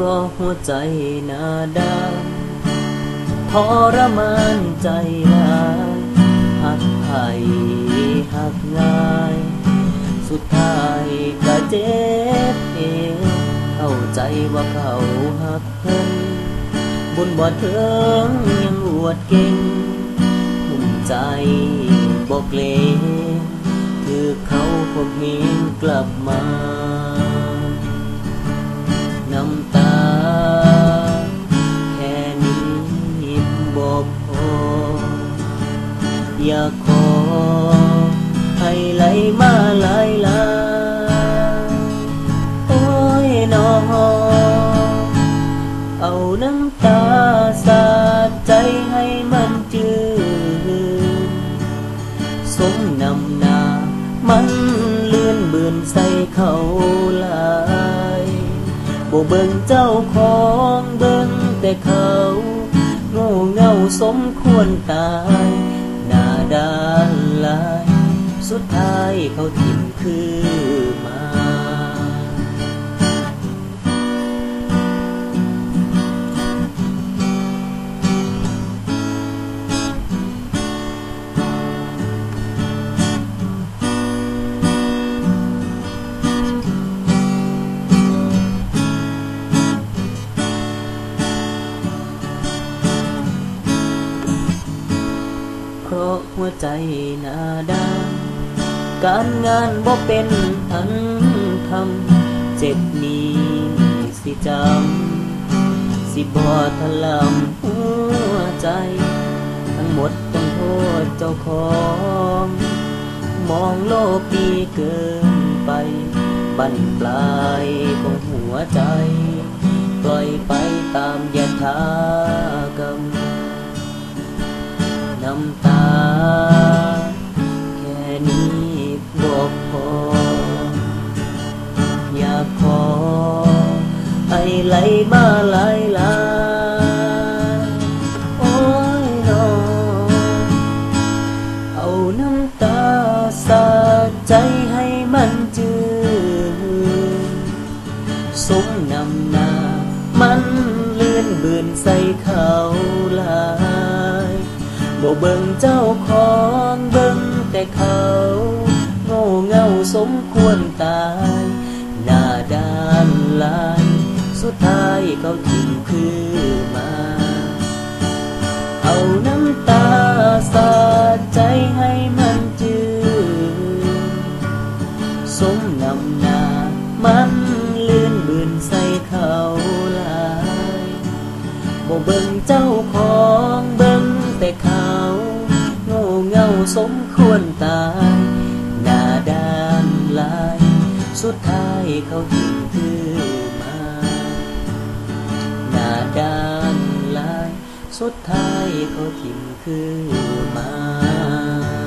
พราะหัวใจนาดำทรมานใจลายหักไผ่หักง่าย สุดท้ายก็เจ็บเอง เข้าใจว่าเขาหักเพิ่นบุญบ่เถิงยังอวดเก่งมุ่มใจบอกเลงคือเขาพวกนี้กลับมา บอกพอ อยากขอ ให้ไหลมาไหลลาโอ้ยน้องเอาน้ำตาสาดใจให้มันจืดสมนำนามันเลื่อนเบือนใส่เขาหลายบ่เบิ่งเจ้าของเบิ่งแต่เขา เงาสมควรตาย หน้าด้านลาย สุดท้ายเขาทิมคือ เพราะหัวใจหนาดำการงานบ่เป็นอันทำเจ็บนี้สิจำ สิบ่ทะลำหัวใจ ทั้งหมดต้องโทษเจ้าของ มองโลกดีเกินไป บั้นปลายของหัวใจ ปล่อยไปตามยถา ไหลาไหลาโอ้ยน้อเอาน้ำตาสาใจให้มันจืดสมนำหนามันเลื่อนเบือนใส่เขาลายบ่เบิ่งเจ้าของเบิ่ง เขาทิ้งคือมา เอาน้ำตาสาดใจให้มันจืดสมนำหนามันลื่นบืนใส่เขาลายบ่เบิ่งเจ้าของเบิ่งแต่เขาโง่เงาสมควรตายหน้าด้านลาย สุดท้ายเขาทิ้งคือ สุดท้ายเขาทิ้งคือมา